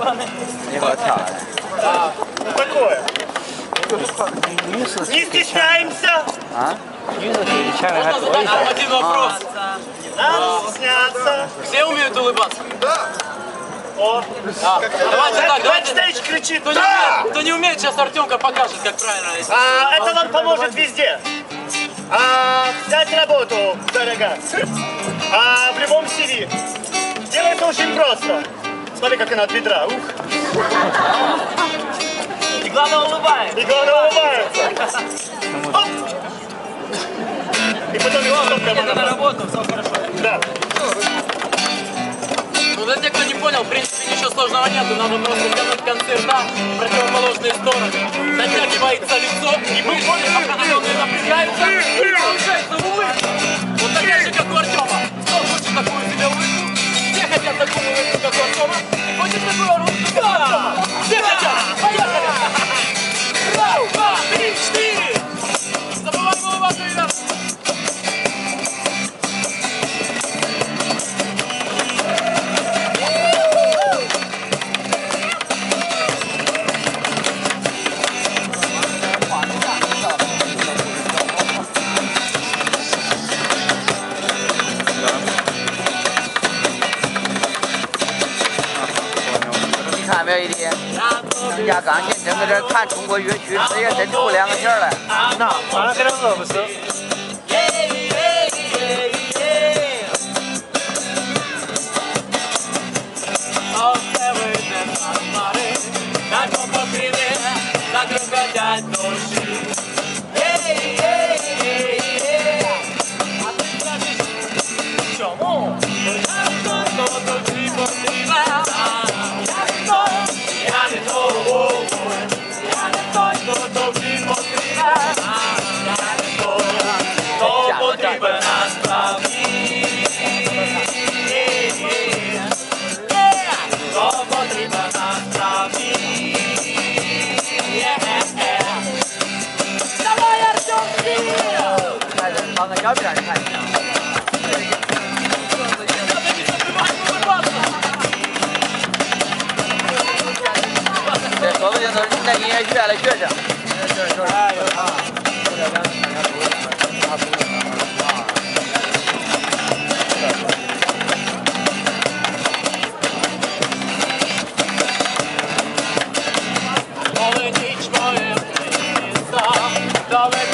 Не хватает. Такое. Не стесняемся. А? Нам один вопрос. Нам стесняться. Все умеют улыбаться? О, А, давайте так, давайте. бэкстейдж кричит Кто не, «Да!» умеет, кто не умеет, сейчас Артемка покажет, как правильно. Если- А, это вам поможет везде. А, взять работу, дорога. А, в любом CV. Делается очень просто. Смотри, как она от бедра. Ух. И главное улыбается. И главное улыбается. Оп. И потом его стоп прямо Это на работу, все хорошо. Да. Ну, для тех, кто не понял, в принципе, ничего сложного нету. Надо просто тянуть концы рта в противоположные стороны. Затягивается лицо, и мышцы определенные напрягаются, и получается улыбка. i'm a motherfuckin starboyeah shoot. I was like, I'll be like, now. 这左右镜头现在应该越来越远。这这哎呦啊！这两天好像不会，他不会。Davet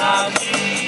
Amen.